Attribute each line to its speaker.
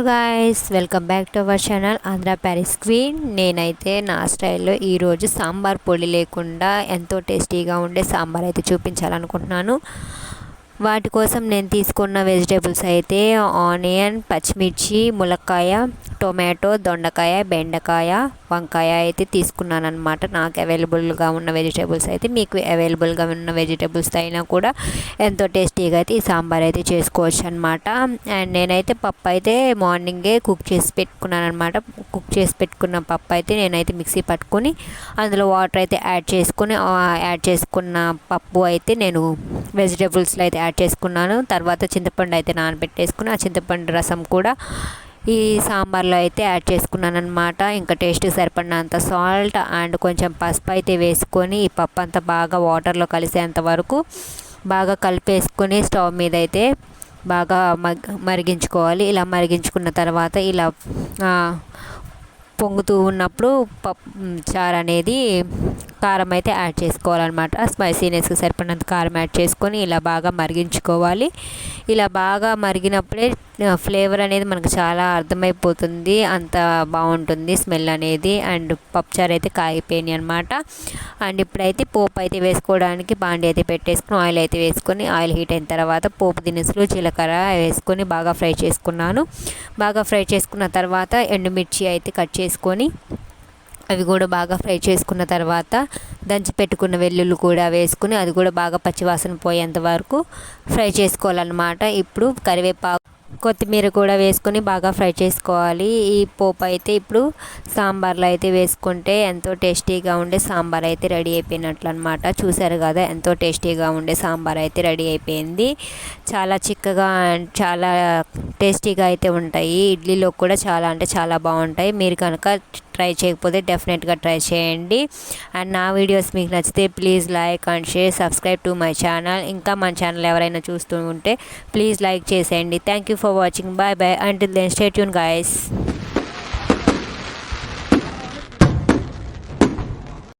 Speaker 1: Hello guys welcome back to our channel Andhra Paris queen నేనైతే నా స్టైల్లో ఈరోజు సాంబార్ పొడి లేకుండా ఎంతో టేస్టీగా ఉండే సాంబార్ అయితే చూపించాలనుకుంటున్నాను. వాటి కోసం నేను తీసుకున్న వెజిటేబుల్స్ అయితే ఆనియన్ పచ్చిమిర్చి ములక్కాయ టొమాటో దొండకాయ బెండకాయ వంకాయ అయితే తీసుకున్నాను అనమాట నాకు అవైలబుల్గా ఉన్న వెజిటేబుల్స్ అయితే మీకు అవైలబుల్గా ఉన్న వెజిటేబుల్స్ అయినా కూడా ఎంతో టేస్టీగా అయితే ఈ సాంబార్ అయితే చేసుకోవచ్చు అనమాట అండ్ నేనైతే పప్పు అయితే మార్నింగే కుక్ చేసి పెట్టుకున్నాను అనమాట కుక్ చేసి పెట్టుకున్న పప్పు అయితే నేనైతే మిక్సీ పట్టుకొని అందులో వాటర్ అయితే యాడ్ చేసుకుని యాడ్ చేసుకున్న పప్పు అయితే నేను వెజిటేబుల్స్లో అయితే యాడ్ చేసుకున్నాను. తర్వాత చింతపండు అయితే నానబెట్టేసుకుని ఆ చింతపండు రసం కూడా ఈ సాంబార్లో అయితే యాడ్ చేసుకున్నాను అనమాట ఇంకా టేస్ట్ సరిపడినంత సాల్ట్ అండ్ కొంచెం పసుపు అయితే వేసుకొని ఈ పప్పు అంతా బాగా వాటర్లో కలిసేంత వరకు బాగా కలిపేసుకొని స్టవ్ మీద అయితే బాగా మరిగించుకోవాలి. ఇలా మరిగించుకున్న తర్వాత ఇలా పొంగుతూ ఉన్నప్పుడు పప్పు చారు అనేది కారం అయితే యాడ్ చేసుకోవాలన్నమాట. స్పైసీనెస్కి సరిపడినంత కారం యాడ్ చేసుకొని ఇలా బాగా మరిగించుకోవాలి. ఇలా బాగా మరిగినప్పుడే ఫ్లేవర్ అనేది మనకు చాలా అర్థమైపోతుంది. అంత బాగుంటుంది స్మెల్ అనేది. అండ్ పప్పుచారు అయితే కాగిపోయినాయి అనమాట అండ్ ఇప్పుడైతే పోపు అయితే వేసుకోవడానికి బాండి అయితే పెట్టేసుకుని ఆయిల్ అయితే వేసుకొని ఆయిల్ హీట్ అయిన తర్వాత పోపు దినుసులు జీలకర్ర వేసుకొని బాగా ఫ్రై చేసుకున్నాను. బాగా ఫ్రై చేసుకున్న తర్వాత ఎండుమిర్చి అయితే కట్ చేసుకొని అవి కూడా బాగా ఫ్రై చేసుకున్న తర్వాత దంచి పెట్టుకున్న వెల్లుల్లి కూడా వేసుకుని అది కూడా బాగా పచ్చివాసన పోయేంత వరకు ఫ్రై చేసుకోవాలన్నమాట. ఇప్పుడు కరివేపాకు కొత్తిమీర కూడా వేసుకొని బాగా ఫ్రై చేసుకోవాలి. ఈ పోపు అయితే ఇప్పుడు సాంబార్లో అయితే వేసుకుంటే ఎంతో టేస్టీగా ఉండే సాంబార్ అయితే రెడీ అయిపోయినట్లు అనమాట చూసారు కదా ఎంతో టేస్టీగా ఉండే సాంబార్ అయితే రెడీ అయిపోయింది. చాలా చిక్కగా చాలా టేస్టీగా అయితే ఉంటాయి. ఇడ్లీలో కూడా చాలా అంటే చాలా బాగుంటాయి. మీరు కనుక ట్రై చేయకపోతే డెఫినెట్గా ట్రై చేయండి. అండ్ నా వీడియోస్ మీకు నచ్చితే please like and share subscribe to my channel. ఇంకా మన ఛానల్ ఎవరైనా చూస్తూ ఉంటే ప్లీజ్ లైక్ చేసేయండి. Thank you for watching. Bye bye until then stay tuned guys.